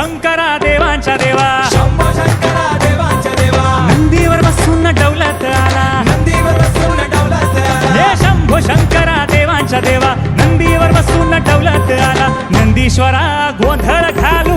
शंकरा देवांच्या देवा. शंभो शंकरा देवांच्या देवा. नंदीवर बसून डवलत आला. नंदीवर बसून डवलत हे शंभो शंकरा देवांच्या देवा. नंदीवर बसून डवलत आला. नंदीश्वरा गोंधळ घाल